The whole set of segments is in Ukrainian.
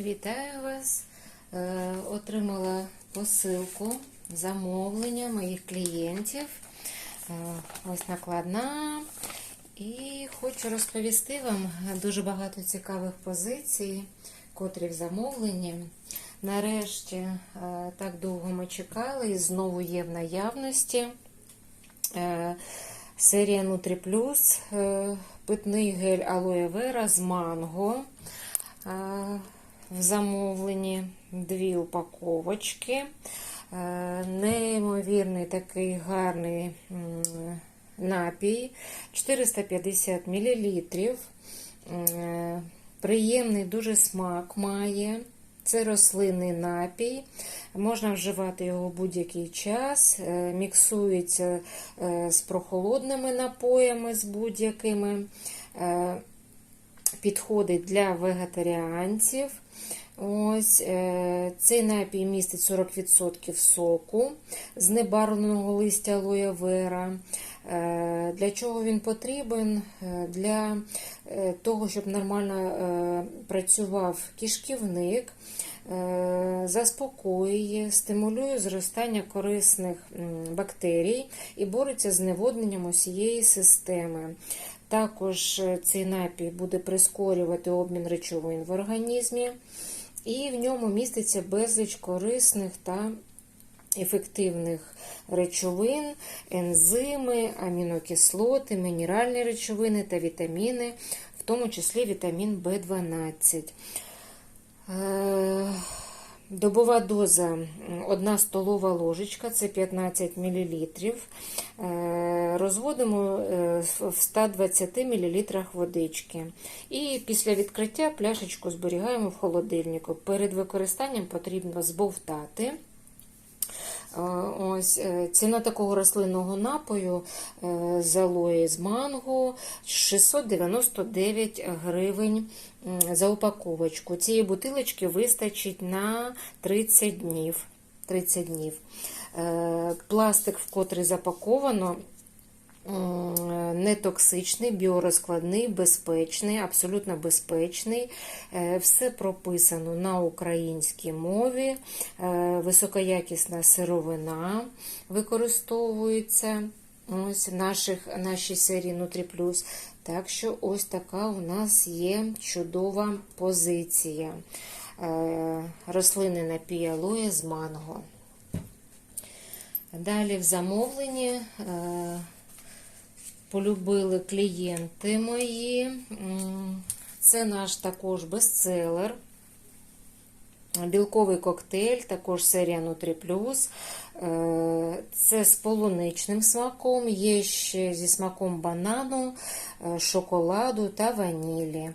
Вітаю вас! Е, Отримала посилку замовлення моїх клієнтів. Е, Ось накладна. І хочу розповісти вам дуже багато цікавих позицій, котрі в замовленні. Нарешті, е, так довго ми чекали, і знову є в наявності. Серія Nutri Plus, питний гель алоє вера з манго. В замовленні дві упаковочки. Е, Неймовірний такий гарний напій 450 мл. Е, Приємний дуже смак має. Це рослинний напій, можна вживати його будь-який час, е, міксується з прохолодними напоями, з будь-якими, підходить для вегетаріанців. Ось е, Цей напій містить 40% соку з небарвленого листя алоє вера. Е, Для чого він потрібен? Е, Для того, щоб нормально працював кишківник, заспокоює, стимулює зростання корисних бактерій і бореться з зневодненням усієї системи. Також е, цей напій буде прискорювати обмін речовин в організмі, і в ньому міститься безліч корисних та ефективних речовин, ензими, амінокислоти, мінеральні речовини та вітаміни, в тому числі вітамін В12. Е, Добова доза 1 столова ложечка, це 15 мл. Розводимо е, в 120 мл водички. І після відкриття пляшечку зберігаємо в холодильнику. Перед використанням потрібно збовтати. Е, Ось е, Ціна такого рослинного напою з алої з манго 699 гривень за упаковочку. Цієї бутилочки вистачить на 30 днів. 30 днів. Пластик, в котрий запаковано, нетоксичний, біорозкладний, безпечний, абсолютно безпечний. Е, Все прописано на українській мові, Е, високоякісна сировина використовується ось наших, нашій серії Nutri+. Так що ось така у нас є чудова позиція. Е, Рослини напій алоє з манго. Далі в замовленні е, полюбили клієнти мої. Це наш також бестселер. Білковий коктейль, також серія Plus. Е, Це з полуничним смаком, є ще зі смаком банану, е, шоколаду та ванілі.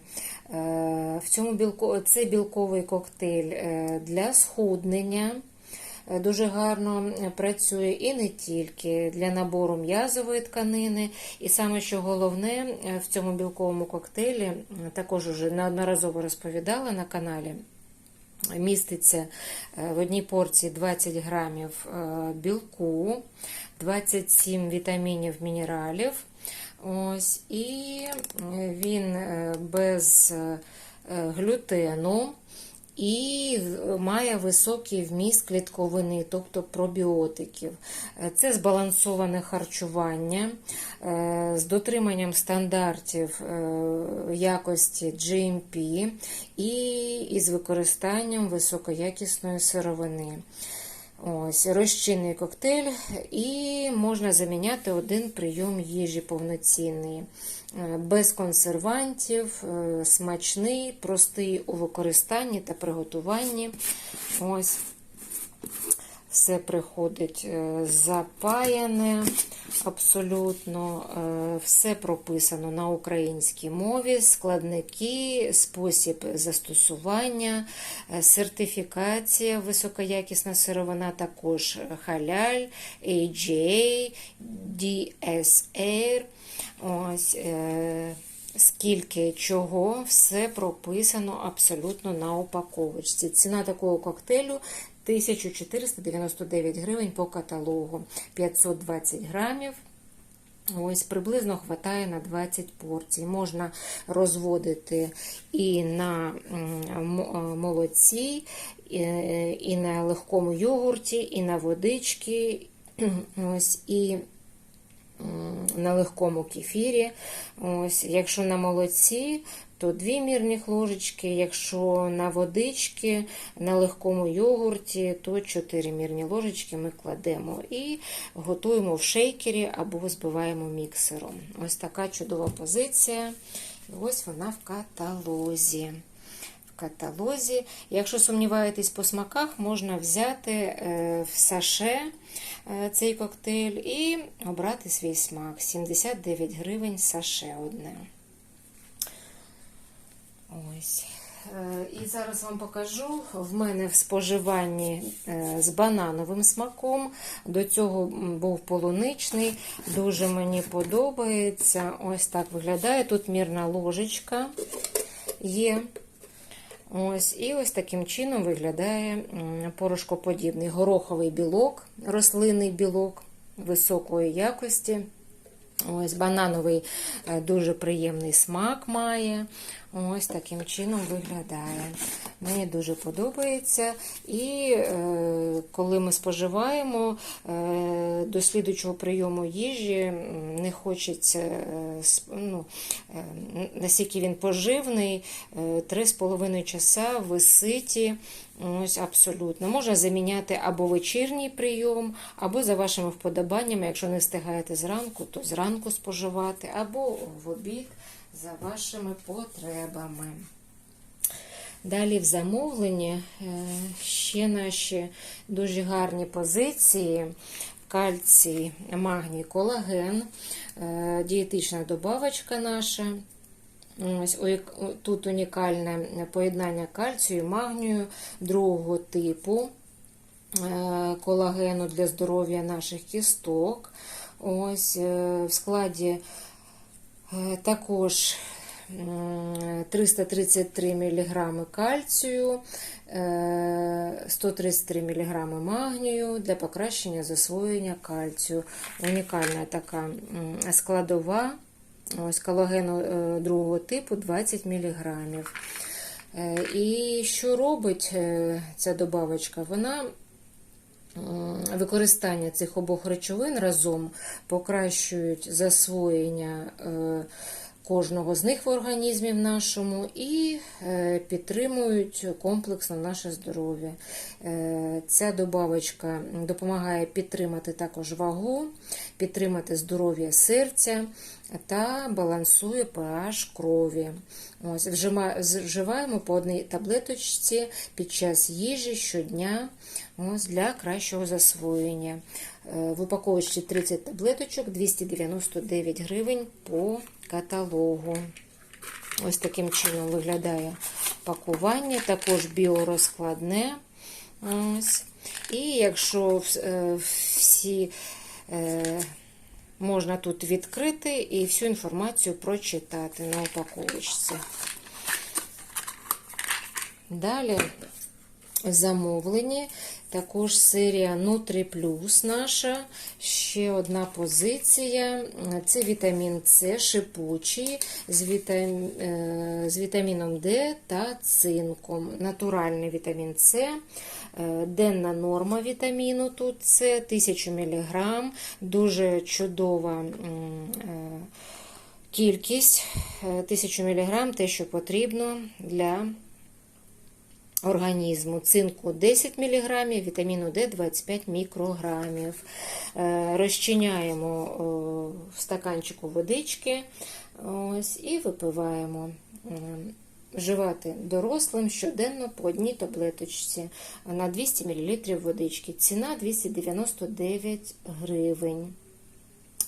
Е, В цьому білко... Це білковий коктейль для схуднення. Е, Дуже гарно працює і не тільки для набору м'язової тканини. І саме що головне е, в цьому білковому коктейлі, також вже неодноразово розповідала на каналі. Міститься е, в одній порції 20 грамів е, білку, 27 вітамінів, мінералів. Ось, і він е, без е, глютену і має високий вміст клітковини, тобто пробіотиків. Е, Це збалансоване харчування е, з дотриманням стандартів е, якості GMP і із використанням високоякісної сировини. Ось, розчинний коктейль, і можна заміняти один прийом їжі повноцінний. Е, Без консервантів, е, смачний, простий у використанні та приготуванні. Ось. Все приходить е, запаяне, абсолютно е, все прописано на українській мові, складники, спосіб застосування, е, сертифікація, високоякісна сировина, також халяль, AGA, DSR. Ось, Скільки чого, все прописано абсолютно на упаковочці. Ціна такого коктейлю 1499 гривень по каталогу. 520 грамів. Ось приблизно хватає на 20 порцій. Можна розводити і на м, молоці, і, і на легкому йогурті, і на водички, ось, і на легкому кефірі. Ось, якщо на молоці, то 2 мірних ложечки, якщо на водички, на легкому йогурті, то 4 мірні ложечки ми кладемо і готуємо в шейкері або збиваємо міксером. Ось така чудова позиція. І ось вона в каталозі. Каталозі. Якщо сумніваєтесь по смаках, можна взяти е, в саше е, цей коктейль і обрати свій смак. 79 гривень саше одне. Ось. Е, І зараз вам покажу. В мене в споживанні з банановим смаком. До цього був полуничний. Дуже мені подобається. Ось так виглядає. Тут мірна ложечка є. Ось, І ось таким чином виглядає порошкоподібний гороховий білок, рослинний білок високої якості. Ось банановий е, дуже приємний смак має. Ось таким чином виглядає. Мені дуже подобається. І е, коли ми споживаємо е, до слідучого прийому їжі, не хочеться, е, ну, е, наскільки він поживний, е, 3,5 часа в ситі. Ось абсолютно. Можна заміняти або вечірній прийом, або за вашими вподобаннями, якщо не встигаєте зранку, то зранку споживати, або в обід за вашими потребами. Далі в замовленні е, ще наші дуже гарні позиції. Кальцій, магній, колаген, е, дієтична добавочка наша. Ось тут унікальне поєднання кальцію, магнію другого типу е, колагену для здоров'я наших кісток. Ось в складі також 333 мг кальцію, е, 133 мг магнію для покращення засвоєння кальцію. Унікальна така складова. Ось колагену е, другого типу 20 мг. І що робить е, ця добавочка? Вона використання цих обох речовин разом покращують засвоєння е, кожного з них в організмі в нашому і е, підтримують комплексно наше здоров'я. Е, Ця добавочка допомагає підтримати також вагу, підтримати здоров'я серця та балансує pH крові. Ось, Вживаємо по одній таблеточці під час їжі щодня ось, для кращого засвоєння. Е, В упаковочці 30 таблеточок 299 гривень по каталогу. Ось таким чином виглядає пакування, також біорозкладне. Ось. І якщо е, всі е, можна тут відкрити і всю інформацію прочитати на упаковочці. Далі в замовленні також серія Nutri Plus наша. Ще одна позиція. Це вітамін С, шипучий з, вітам... е, з вітаміном Д та цинком. Натуральний вітамін С. Е, Денна норма вітаміну тут це 1000 мг. Дуже чудова е, кількість 1000 мг, те, що потрібно для організму. Цинку 10 мг, вітаміну Д 25 мікрограмів. Е, Розчиняємо в стаканчику водички ось, і випиваємо. М, Вживати дорослим щоденно по одній таблеточці на 200 мл водички. Ціна 299 гривень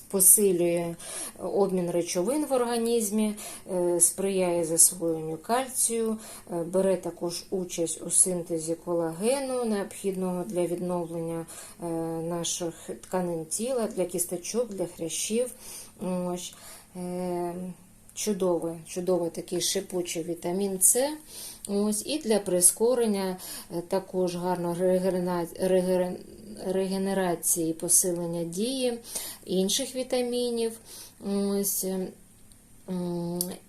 посилює обмін речовин в організмі, е, сприяє засвоєнню кальцію, е, бере також участь у синтезі колагену, необхідного для відновлення е, наших тканин тіла, для кісточок, для хрящів. Чудовий, чудовий такий шипучий вітамін С. Ось, І для прискорення також гарно регенера- регер- регенерації посилення дії інших вітамінів. Ось. е,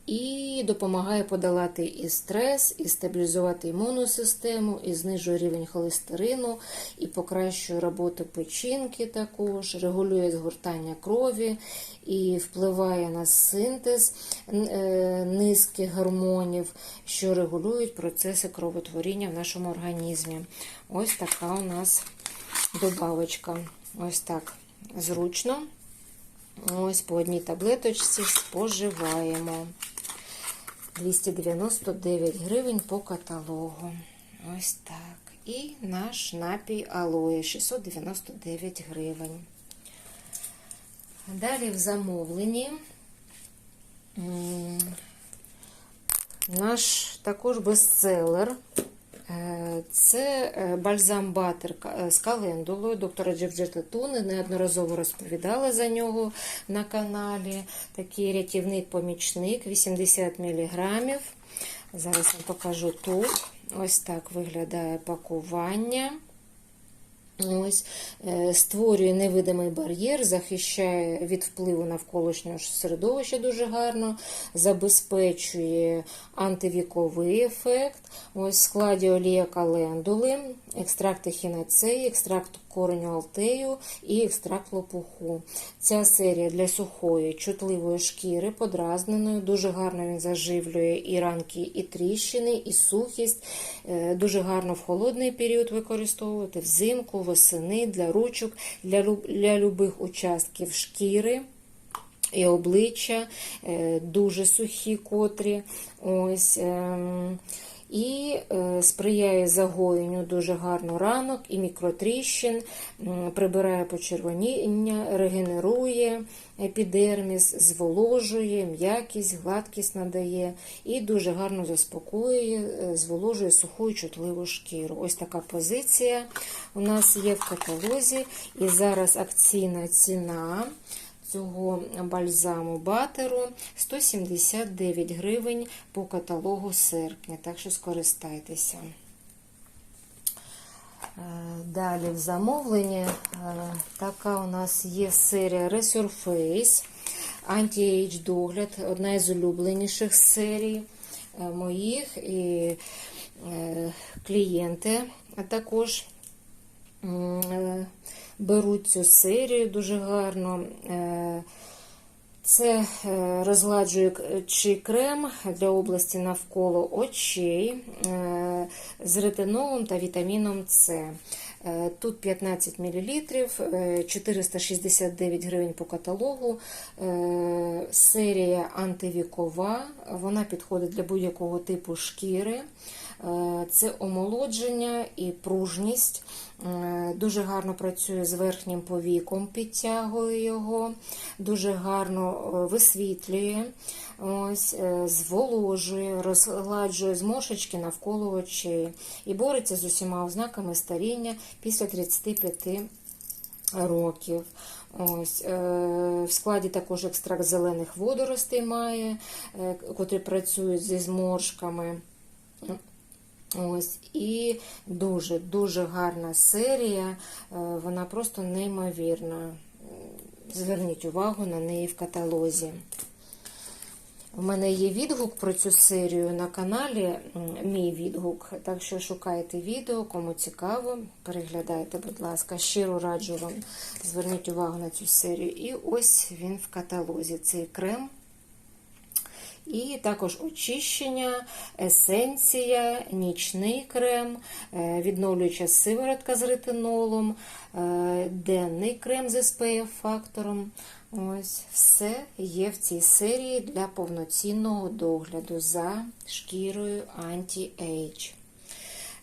І допомагає подолати і стрес, і стабілізувати імунну систему, і знижує рівень холестерину, і покращує роботу печінки також, регулює згортання крові і впливає на синтез е, низки гормонів, що регулюють процеси кровотворіння в нашому організмі. Ось така у нас добавочка. Ось так зручно. Ось по одній таблеточці споживаємо. 299 гривень по каталогу. Ось так. І наш напій алоє 699 гривень. Далі в замовленні наш також бестселер. Е, Це е, бальзам батер з календулою доктора Джевджета Туни. Неодноразово розповідала за нього на каналі. Такий рятівний помічник 80 мг. Зараз вам покажу тут. Ось так виглядає пакування. Ось е, створює невидимий бар'єр, захищає від впливу навколишнього середовища дуже гарно, забезпечує антивіковий ефект. Ось в складі олія календули, екстракти ехінацеї, екстракт кореню алтею і екстракт лопуху. Ця серія для сухої, чутливої шкіри, подразненої, дуже гарно він заживлює і ранки, і тріщини, і сухість. Е, Дуже гарно в холодний період використовувати, взимку, восени, для ручок, для, для любих участків шкіри. І обличчя е, дуже сухі, котрі. Ось, ем, і е, сприяє загоєнню дуже гарно ранок і мікротріщин, прибирає почервоніння, регенерує епідерміс, зволожує, м'якість, гладкість надає і дуже гарно заспокоює, е, зволожує суху і чутливу шкіру. Ось така позиція у нас є в каталозі. І зараз акційна ціна цього бальзаму батеру 179 гривень по каталогу серпня, так що скористайтеся. Е, Далі в замовленні е, така у нас є серія Resurface Anti-Age догляд, одна із улюбленіших серій е, моїх і клієнти також беруть цю серію дуже гарно. Е, Це е, розгладжуючий крем для області навколо очей е, з ретинолом та вітаміном С. Тут 15 мл, е, 469 гривень по каталогу. Серія антивікова, вона підходить для будь-якого типу шкіри. Е, Це омолодження і пружність. Е, Дуже гарно працює з верхнім повіком, підтягує його, дуже гарно е, висвітлює, ось, зволожує, розгладжує зморшечки навколо очей і бореться з усіма ознаками старіння після 35 років. Ось, В складі також екстракт зелених водоростей має, котрі працюють зі зморшками. Ось і дуже-дуже гарна серія, е, вона просто неймовірна. Зверніть увагу на неї в каталозі. У мене є відгук про цю серію на каналі, мій відгук. Так що шукайте відео, кому цікаво, переглядайте, будь ласка. Щиро раджу вам зверніть увагу на цю серію. І ось він в каталозі. Цей крем. І також очищення, есенція, нічний крем, е, відновлююча сиворотка з ретинолом, е, денний крем з SPF фактором. Ось все є в цій серії для повноцінного догляду за шкірою Anti-Age.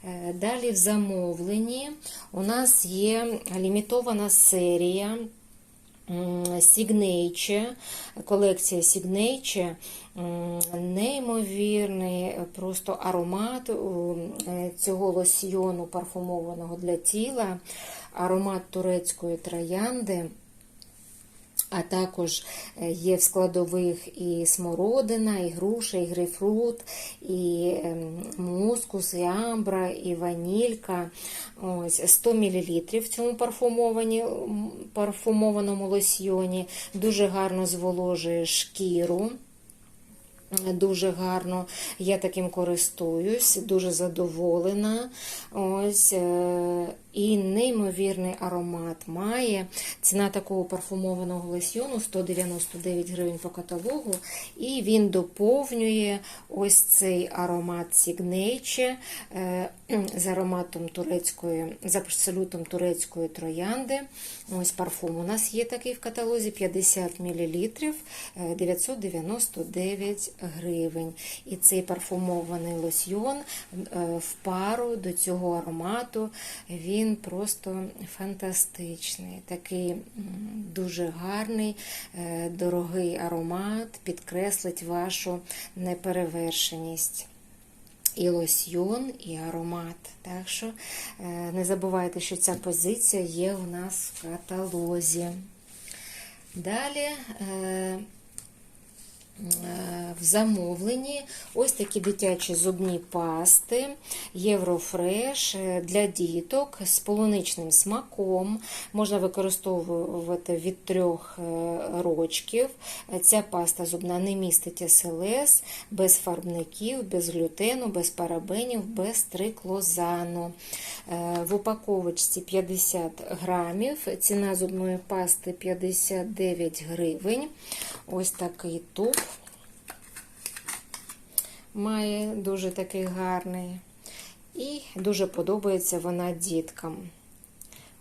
Е, Далі в замовленні у нас є лімітована серія Signature, колекція Signature, неймовірний просто аромат е, цього лосьйону парфумованого для тіла, аромат турецької троянди. А також е, є в складових і смородина, і груша, і грейпфрут, і ем, мускус, і амбра, і ванілька. Ось 100 мл в цьому парфумованому лосьйоні. Дуже гарно зволожує шкіру. Дуже гарно, я таким користуюсь, дуже задоволена. Ось, е, і неймовірний аромат має. Ціна такого парфумованого лосьйону 199 гривень по каталогу. І він доповнює ось цей аромат Signature е, з ароматом турецької, з абсолютом турецької троянди. Ось парфум у нас є такий в каталозі 50 мл 999 гривень. І цей парфумований лосьйон е, в пару до цього аромату. Він просто фантастичний. Такий дуже гарний, е, дорогий аромат, підкреслить вашу неперевершеність. І лосьйон, і аромат. Так що е, не забувайте, що ця позиція є у нас в каталозі. Далі е, в замовленні ось такі дитячі зубні пасти Єврофреш для діток з полуничним смаком. Можна використовувати від трьох е, рочків. Ця паста зубна не містить СЛС, без фарбників, без глютену, без парабенів, без триклозану. Е, В упаковочці 50 грамів. Ціна зубної пасти 59 гривень. Ось такий туб має дуже такий гарний. І дуже подобається вона діткам.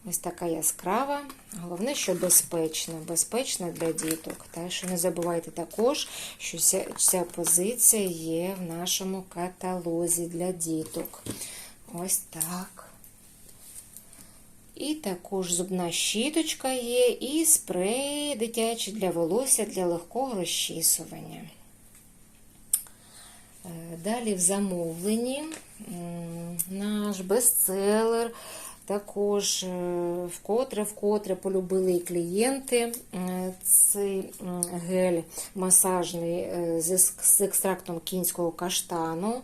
Ось така яскрава. Головне, що безпечна, безпечна для діток. Так що не забувайте також, що ця, позиція є в нашому каталозі для діток. Ось так. І також зубна щіточка є, і спрей дитячий для волосся для легкого розчісування. Е, Далі в замовленні наш бестселер. Також е, вкотре-вкотре полюбили і клієнти е, цей гель масажний з екстрактом кінського каштану.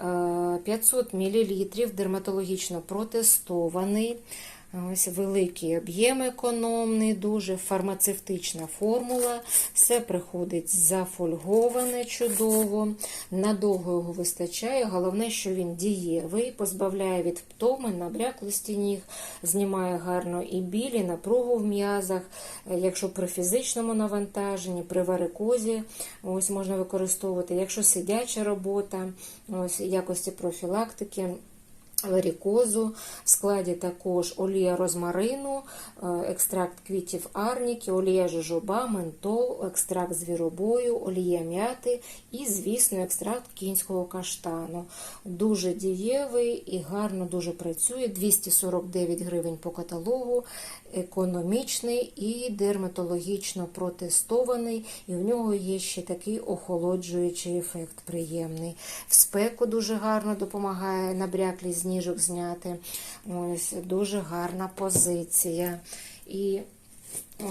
Е, 500 мл дерматологічно протестований. Ось великий об'єм економний, дуже фармацевтична формула. Все приходить зафольговане чудово. Надовго його вистачає. Головне, що він дієвий, позбавляє від втоми, набряклості ніг, знімає гарно і біль, і напругу в м'язах. Якщо при фізичному навантаженні, при варикозі, ось можна використовувати. Якщо сидяча робота, ось якості профілактики варікозу. В складі також олія розмарину, е, екстракт квітів арніки, олія жожоба, ментол, екстракт звіробою, олія м'яти і, звісно, екстракт кінського каштану. Дуже дієвий і гарно дуже працює. 249 гривень по каталогу, економічний і дерматологічно протестований. І в нього є ще такий охолоджуючий ефект приємний. В спеку дуже гарно допомагає набряклість зніжок зняти. Ось дуже гарна позиція. І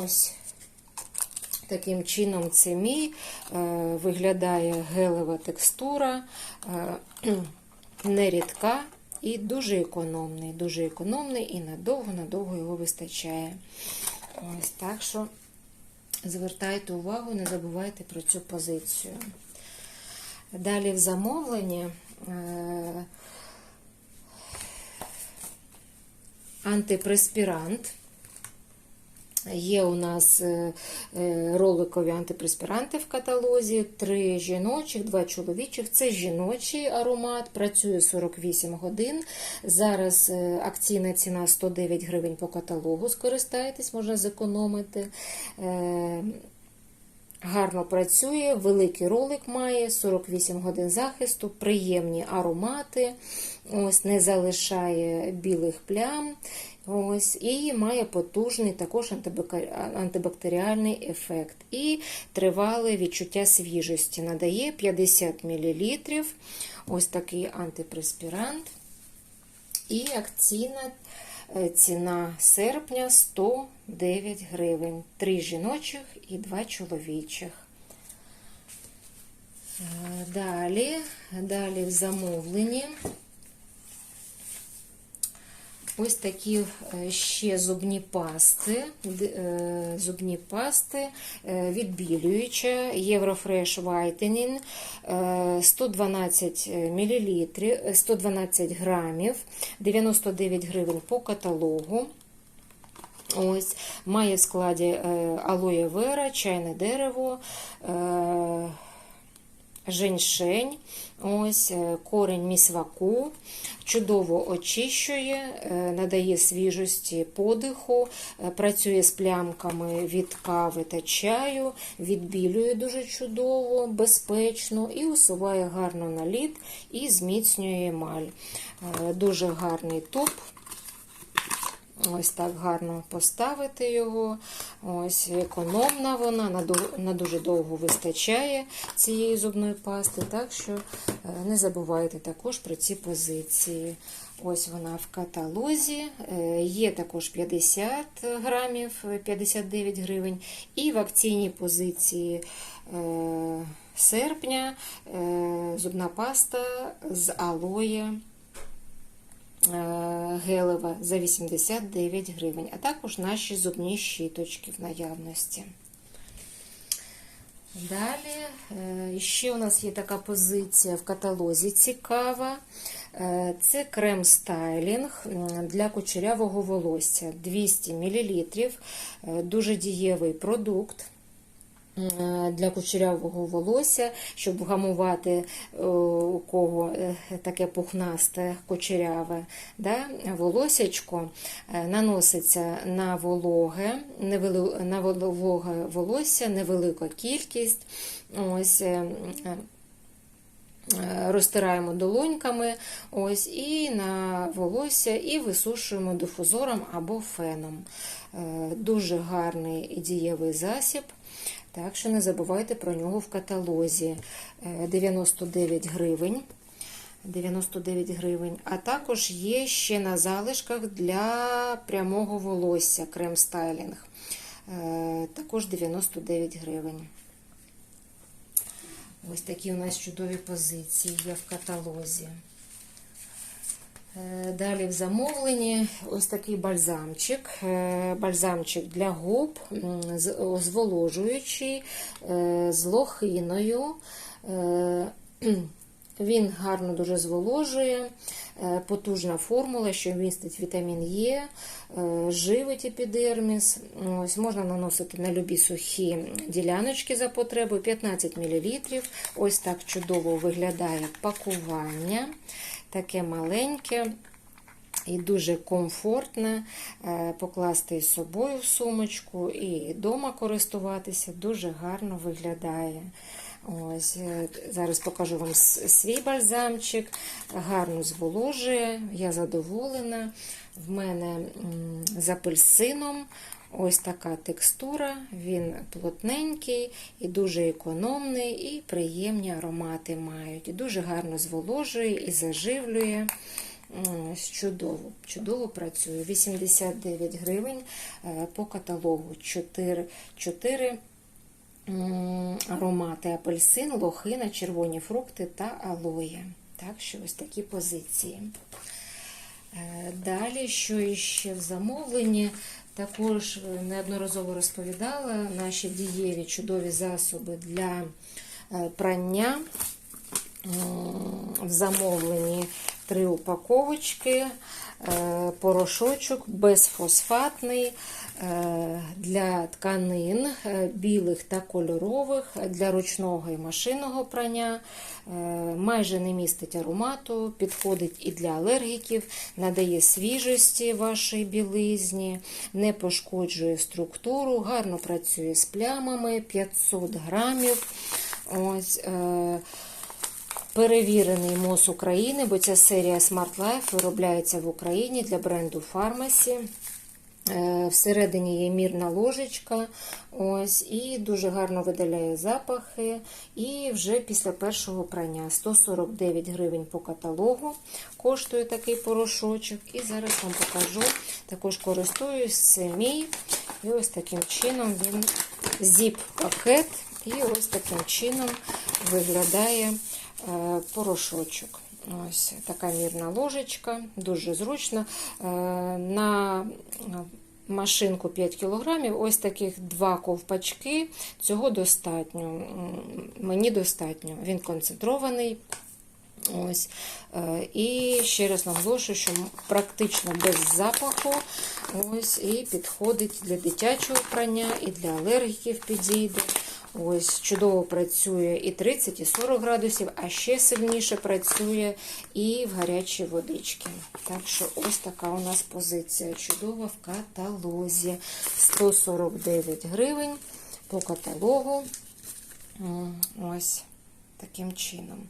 ось таким чином це мій е, виглядає гелева текстура, е, нерідка і дуже економний. Дуже економний і надовго-надовго його вистачає. Ось так що звертайте увагу, не забувайте про цю позицію. Далі в замовленні. е, антипреспірант. Є у нас е, е, роликові антипреспіранти в каталозі, три жіночих, два чоловічих. Це жіночий аромат, працює 48 годин. Зараз е, акційна ціна 109 гривень по каталогу. Скористайтесь, можна зекономити. Гарно працює, великий ролик має, 48 годин захисту, приємні аромати, ось не залишає білих плям. Ось, І має потужний також антибактеріальний ефект. І тривале відчуття свіжості. Надає 50 мл. Ось такий антипреспірант. І акційна Ціна серпня 109 гривень. Три жіночих і два чоловічих. Е, Далі, далі в замовленні. Ось такі е, ще зубні пасти, е, зубні пасти е, відбілююча Єврофреш Whitening е, 112 мл, 112 грамів, 99 гривень по каталогу. Ось, має в складі алоє вера, чайне дерево, женьшень, ось е, корень місваку, чудово очищує, е, надає свіжості подиху, е, працює з плямками від кави та чаю, відбілює дуже чудово, безпечно і усуває гарно наліт і зміцнює емаль. Дуже гарний туб. Ось так гарно поставити його. Ось економна вона, на, дуже довго вистачає цієї зубної пасти, так що е, не забувайте також про ці позиції. Ось вона в каталозі. Е, Є також 50 грамів, е, 59 гривень. І в акційній позиції е, серпня зубна паста з алоє гелева за 89 гривень, а також наші зубні щіточки в наявності. Далі е, ще у нас є така позиція в каталозі цікава. Е, Це крем стайлінг для кучерявого волосся 200 мл. Дуже дієвий продукт е, для кучерявого волосся, щоб вгамувати е, у кого е, таке пухнасте кучеряве да, волосячко, е, наноситься на вологе, на вологе волосся, невелика кількість. Ось, е, е, Е, розтираємо долоньками ось, і на волосся, і висушуємо дифузором або феном. Е, Дуже гарний дієвий засіб. Так що не забувайте про нього в каталозі. Е, 99 гривень. 99 гривень. А також є ще на залишках для прямого волосся крем стайлінг. Е, Також 99 гривень. Ось такі у нас чудові позиції є в каталозі. Е, Далі в замовленні ось такий бальзамчик. Е, Бальзамчик для губ, зволожуючий, е, з лохиною. Він гарно дуже зволожує, потужна формула, що містить вітамін е, живить епідерміс. Ось Можна наносити на любі сухі діляночки за потребою 15 мл. Ось так чудово виглядає пакування. Таке маленьке. І дуже комфортне е, покласти із собою в сумочку і вдома користуватися, дуже гарно виглядає. Ось, е, Зараз покажу вам свій бальзамчик. Гарно зволожує, я задоволена. В мене з апельсином ось така текстура, він плотненький і дуже економний, і приємні аромати мають. Дуже гарно зволожує і заживлює. Чудово, чудово працює. 89 гривень е, по каталогу. 4, 4 аромати апельсин, лохина, червоні фрукти та алоє. Так що ось такі позиції. Е, Далі, що іще в замовленні, також е, неодноразово розповідала наші дієві чудові засоби для е, прання. В замовленні три упаковочки, порошочок безфосфатний е, для тканин е, білих та кольорових, для ручного і машинного прання. Е, Майже не містить аромату, підходить і для алергіків, надає свіжості вашій білизні, не пошкоджує структуру, гарно працює з плямами 500 грамів. Ось, е, Перевірений МОЗ України, бо ця серія Smart Life виробляється в Україні для бренду Pharmacy. Е, Всередині є мірна ложечка, ось, і дуже гарно видаляє запахи. І вже після першого прання 149 гривень по каталогу коштує такий порошочок. І зараз вам покажу, також користуюсь, це мій. І ось таким чином він зіп-пакет, і ось таким чином виглядає порошочок. Ось така мірна ложечка, дуже зручно. Е, На машинку 5 кг, ось таких два ковпачки. Цього достатньо. Мені достатньо. Він концентрований. Ось. Е, І ще раз наголошую, що практично без запаху. Ось, і підходить для дитячого прання, і для алергіків підійде. Ось чудово працює і 30, і 40 градусів, а ще сильніше працює і в гарячій водичці. Так що ось така у нас позиція чудова в каталозі. 149 гривень по каталогу. Ось таким чином.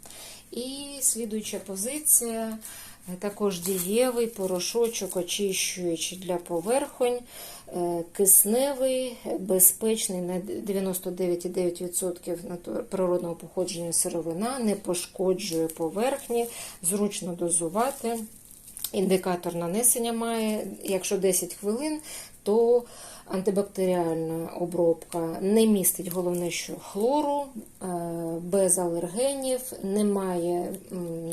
І слідуюча позиція. е, Також дієвий порошочок, очищуючий для поверхонь, кисневий, безпечний на 99,9% натур- природного походження сировина, не пошкоджує поверхні, зручно дозувати. Індикатор нанесення має, якщо 10 хвилин, то антибактеріальна обробка не містить головне, що хлору, е, без алергенів, немає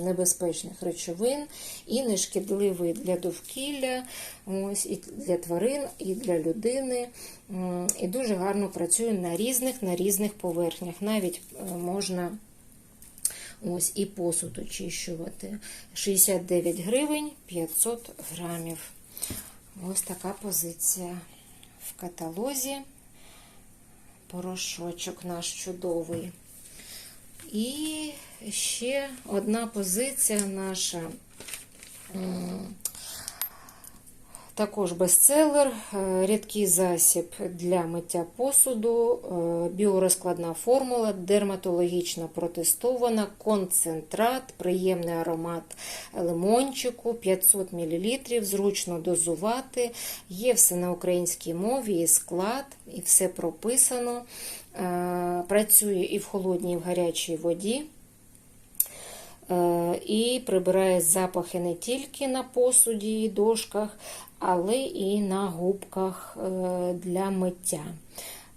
небезпечних речовин і не шкідливий для довкілля, ось, і для тварин, і для людини. І дуже гарно працює на різних, на різних поверхнях. Навіть е, можна Ось і посуд очищувати. 69 гривень 500 грамів. Ось така позиція в каталозі. Порошочок наш чудовий. І ще одна позиція наша. Також бестселер, е, рідкий засіб для миття посуду, е, біорозкладна формула, дерматологічно протестована, концентрат, приємний аромат лимончику, 500 мл, зручно дозувати. Є все на українській мові, і склад, і все прописано. Е, Працює і в холодній, і в гарячій воді. І прибирає запахи не тільки на посуді і дошках, але і на губках е, для миття.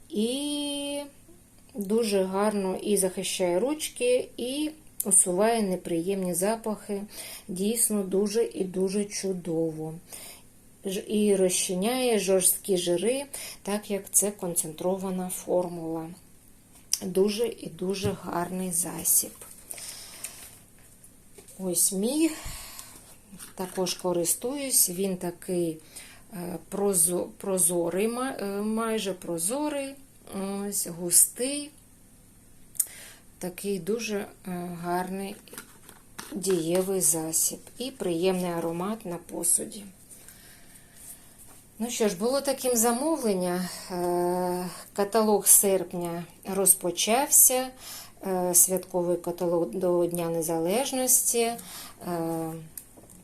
І дуже гарно і захищає ручки, і усуває неприємні запахи. Дійсно дуже і дуже чудово. І розчиняє жорсткі жири, так як це концентрована формула. Дуже і дуже гарний засіб. Ось мій також користуюсь. Він такий е, прозорий, е, майже прозорий, ось густий, такий дуже е, гарний дієвий засіб і приємний аромат на посуді. Ну що ж, було таким замовлення. Каталог серпня розпочався. Святковий каталог до Дня Незалежності.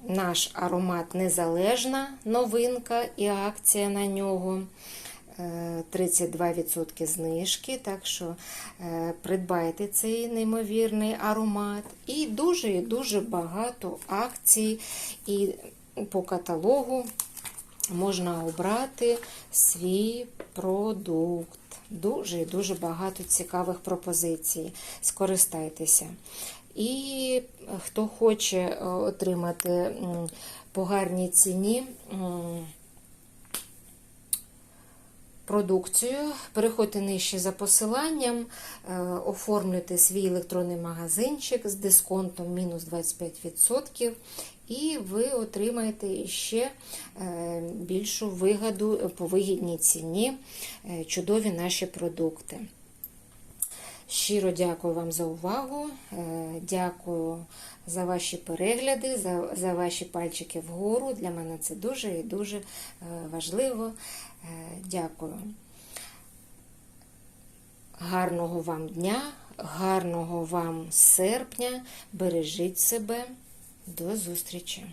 Е, Наш аромат Незалежна новинка і акція на нього. Е, 32% знижки, так що е, придбайте цей неймовірний аромат. І дуже і дуже багато акцій і по каталогу можна обрати свій продукт. Дуже і дуже багато цікавих пропозицій. Скористайтеся. І хто хоче е, отримати по гарній ціні продукцію, переходьте нижче за посиланням, е, оформлюйте свій електронний магазинчик з дисконтом мінус 25%, і ви отримаєте ще е, більшу вигоду по вигідній ціні е, чудові наші продукти. Щиро дякую вам за увагу. е, Дякую за ваші перегляди, за, за ваші пальчики вгору. Для мене це дуже і дуже е, важливо. Е, Дякую. Гарного вам дня, гарного вам серпня. Бережіть себе. До зустрічі!